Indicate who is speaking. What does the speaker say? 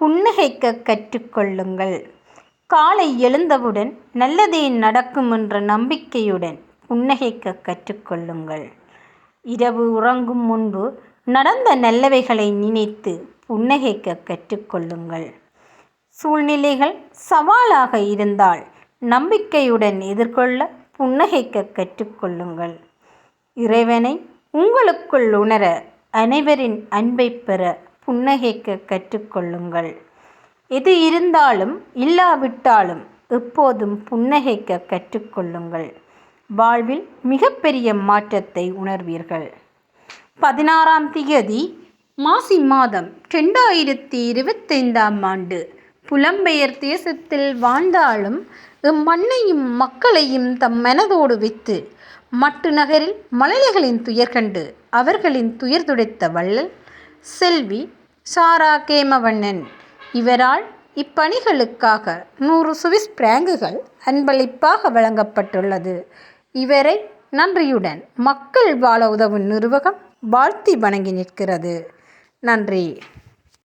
Speaker 1: புன்னகைக்க கற்றுக்கொள்ளுங்கள். காலை எழுந்தவுடன் நல்லதே நடக்கும் என்ற நம்பிக்கையுடன் புன்னகைக்க கற்றுக்கொள்ளுங்கள். இரவு உறங்கும் முன்பு நடந்த நல்லவைகளை நினைத்து புன்னகைக்க கற்றுக்கொள்ளுங்கள். சூழ்நிலைகள் சவாலாக இருந்தால் நம்பிக்கையுடன் எதிர்கொள்ள புன்னகைக்க கற்றுக்கொள்ளுங்கள். இறைவனை உங்களுக்குள் உணர அனைவரின் அன்பை பெற புன்னகைக்க கற்றுக்கொள்ளுங்கள். எது இருந்தாலும் இல்லாவிட்டாலும் எப்போதும் புன்னகைக்க கற்றுக்கொள்ளுங்கள். வாழ்வில் மிகப்பெரிய மாற்றத்தை உணர்வீர்கள். பதினாறாம் தேதி மாசி மாதம் ரெண்டாயிரத்தி இருபத்தைந்தாம் ஆண்டு புலம்பெயர் தேசத்தில் வாழ்ந்தாலும் இம்மண்ணையும் மக்களையும் தம் மனதோடு வைத்து மட்டு நகரில் மழலைகளின் துயர் கண்டு அவர்களின் துயர் துடைத்த வள்ளல் செல்வி சாரா கேமவண்ணன். இவரால் இப்பணிகளுக்காக நூறு சுவிஸ் பிராங்குகள் அன்பளிப்பாக வழங்கப்பட்டுள்ளது. இவரை நன்றியுடன் மக்கள் வாழ உதவும் நிறுவகம் வாழ்த்தி வணங்கி நிற்கிறது. நன்றி.